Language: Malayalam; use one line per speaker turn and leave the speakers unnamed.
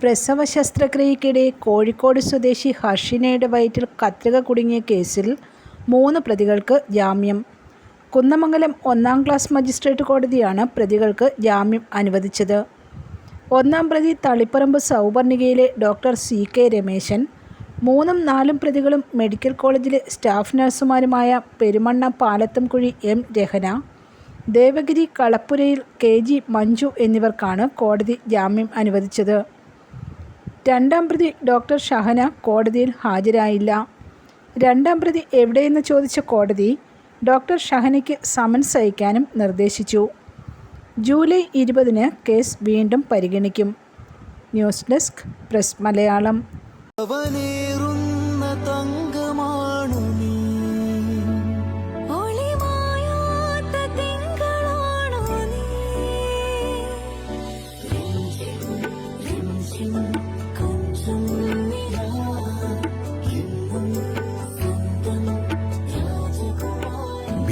പ്രസവ ശസ്ത്രക്രിയയ്ക്കിടെ കോഴിക്കോട് സ്വദേശി ഹർഷിനയുടെ വയറ്റിൽ കത്രിക കുടുങ്ങിയ കേസിൽ മൂന്ന് പ്രതികൾക്ക് ജാമ്യം. കുന്നമംഗലം ഒന്നാം ക്ലാസ് മജിസ്ട്രേറ്റ് കോടതിയാണ് പ്രതികൾക്ക് ജാമ്യം അനുവദിച്ചത്. ഒന്നാം പ്രതി തളിപ്പറമ്പ് സൗവർണികയിലെ ഡോക്ടർ സി കെ രമേശൻ മൂന്നും നാലും പ്രതികളും മെഡിക്കൽ കോളേജിലെ സ്റ്റാഫ് നഴ്സുമാരുമായ പെരുമണ്ണ പാലത്തംകുഴി എം രഹന ദേവഗിരി കളപ്പുരയിൽ കെ ജി മഞ്ജു എന്നിവർക്കാണ് കോടതി ജാമ്യം അനുവദിച്ചത്. രണ്ടാം പ്രതി ഡോക്ടർ ഷഹന കോടതിയിൽ ഹാജരായില്ല. രണ്ടാം പ്രതി എവിടെയെന്ന് ചോദിച്ച കോടതി ഡോക്ടർ ഷഹനയ്ക്ക് സമൻസ് അയക്കാനും നിർദ്ദേശിച്ചു. ജൂലൈ ഇരുപതിന് കേസ് വീണ്ടും പരിഗണിക്കും. News desk press Malayalam.
അവനേറുന്ന
രാജകുമാരി